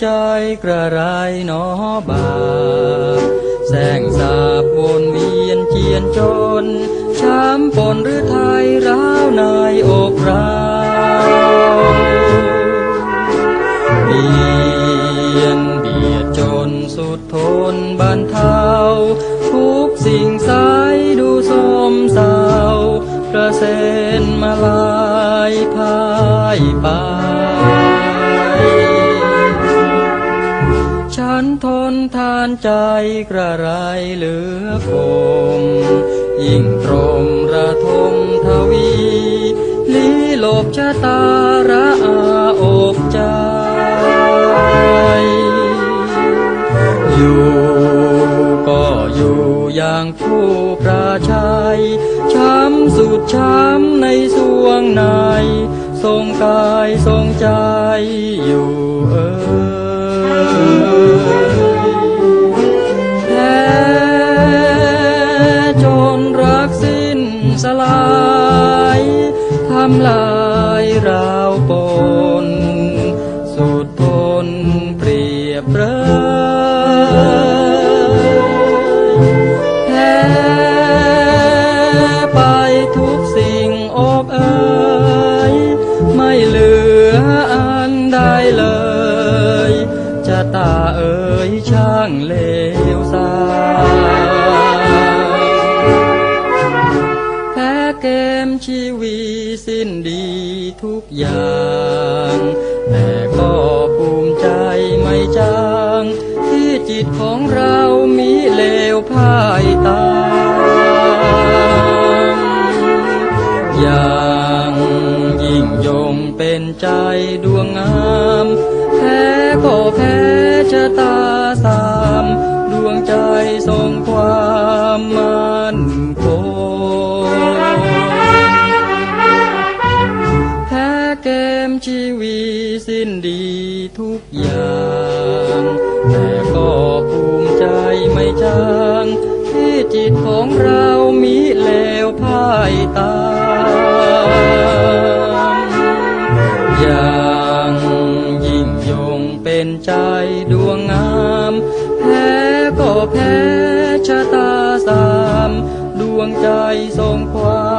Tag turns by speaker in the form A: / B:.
A: ใจกระไรหนอบาแสงสาบวนเวียนเจียนจน ช้ำปนหรือไทยร้าวในอกราเบียนเบียดจนสุดทนบันเทาทุกสิ่งสายดูสมเศร้ากระเซ็นมาลายพายไปานใจกระไรเหลือคม ยิ่งตรมระทมทวีลีหลบชะตาระอาอกใจ อยู่ก็อยู่อย่างผู้ประชัย ช้ำสุดช้ำในสวงในทรงกายทรงใจอยู่ สลายทำลายราวปนสุดทนเปรียบเรย ชีวีสิ้นดีทุกอย่าง แต่ก็ภูมิใจไม่จาง ที่จิตของเรามีเลวพ่ายตามอย่างยิ่งยงเป็นใจดวงงาม แพ้ก็แพ้ชะตาสาม ดวงใจทรงความ สิ้นดีทุกอย่างแต่ก็ภูมิใจไม่จางที่จิตของเรามีเลวพ่ายตามอย่างยิ่งยงเป็นใจดวงงามแพ้ก็แพ้ชะตาสาม ดวงใจทรงความ